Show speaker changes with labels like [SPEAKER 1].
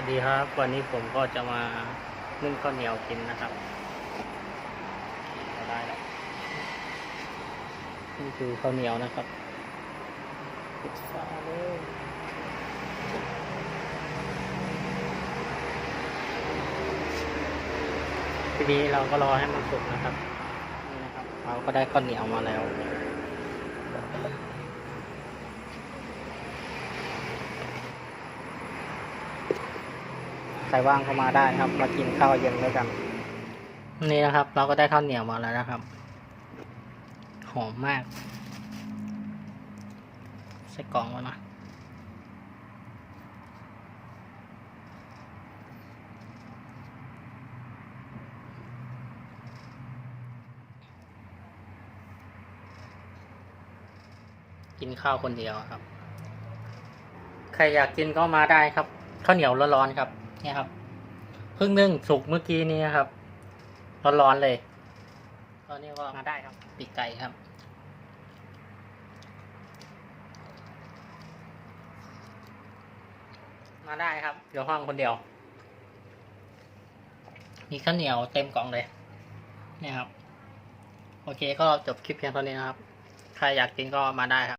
[SPEAKER 1] วัสดีครับ วันนี้ผมก็จะมานึ่งข้าวเหนียวกินนะครับได้แล้วนี่คือข้าวเหนียวนะครับปิดฝาเลยทีนี้เราก็รอให้มันสุกนะครับนี่นะครับ เราก็ได้ข้าวเหนียวมาแล้ว ใครว่างเข้ามาได้นะครับ มากินข้าวเย็นด้วยกัน นี่นะครับ เราก็ได้ข้าวเหนียวมาแล้วนะครับ หอมมาก ใส่กล่องแล้วนะกินข้าวคนเดียวครับ ใครอยากกินก็มาได้ครับ ข้าวเหนียวร้อนๆครับ เนี่ยครับเพิ่งนึ่งสุกเมื่อกี้นี้ครับร้อนๆเลย ตอนนี้ก็มาได้ครับปีกไก่ครับ มาได้ครับอยู่ห้องคนเดียว มีข้าวเหนียวเต็มกล่องเลย เนี่ยครับ โอเคก็จบคลิปเพียงเท่านี้นะครับ ใครอยากกินก็มาได้ครับ